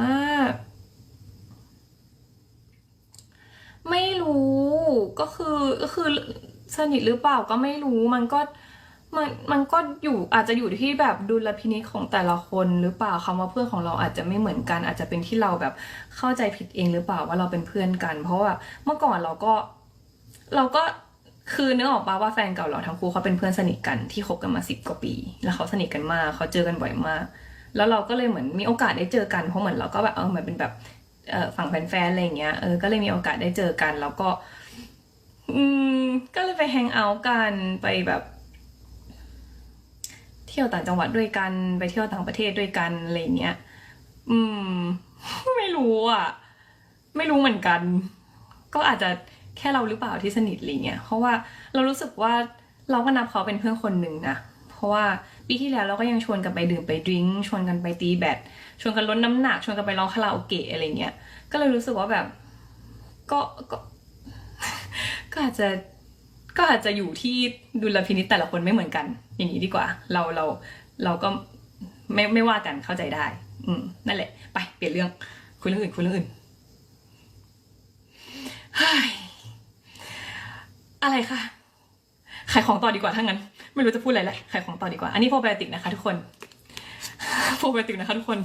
มาก ไม่รู้ก็คือก็คือสนิทหรือเปล่าก็ไม่รู้มันก็มันมันก็อยู่อาจจะอยู่ที่แบบดุลพินิจของแต่ละคนหรือเปล่าคำว่าเพื่อนของเราอาจจะไม่เหมือนกัน อาจจะเป็นที่เราแบบเข้าใจผิดเองหรือเปล่าว่าเราเป็นเพื่อนกัน เพราะว่าเมื่อก่อนเราก็เราก็คือนึกออกปะว่าแฟนเก่าเราทั้งคู่เขาเป็นเพื่อนสนิทกันที่คบกันมาสิบกว่าปี แล้วเขาสนิทกันมากเขาเจอกันบ่อยมาก แล้วเราก็เลยเหมือนมีโอกาสได้เจอกันเพราะเหมือนเราก็แบบเออเหมือนเป็นแบบเออฝั่งแฟนๆอะไรเงี้ยเออก็เลยมีโอกาสได้เจอกัน แล้วก็อืมก็เลยไปแฮงเอาท์กันไปแบบเที่ยวต่างจังหวัดด้วยกันไปเที่ยวต่างประเทศด้วยกันอะไรเงี้ยอืม ไม่รู้อะ ไม่รู้เหมือนกัน ก็อาจจะแค่เราหรือเปล่าที่สนิทอะไรเงี้ยเพราะว่าเรารู้สึกว่าเราก็นับเขาเป็นเพื่อนคนหนึ่งนะ เพราะว่าปีที่แล้วเราก็ยังชวนกันไปดื่มไปดริงชวนกันไปตีแบดชวนกันลดน้ำหนักชวนกันไปร้องคาราโอเกะอะไรเงี้ยก็เลยรู้สึกว่าแบบก็ก็ก็อาจจะก็อาจจะอยู่ที่ดุลพินิจแต่ละคนไม่เหมือนกัน อย่างนี้ดีกว่า เราเราเราก็ไม่ไม่ว่ากันเข้าใจได้ อืมนั่นแหละ ไปเปลี่ยนเรื่องคุยเรื่องอื่นคุยเรื่องอื่นอะไรคะ ขายของต่อดีกว่าถ้างั้น ไม่รู้จะพูดอะไรแล้วขายของต่อดีกว่า อันนี้โปรไบโอติกนะคะทุกคนโปรไบโอติกนะคะทุกคน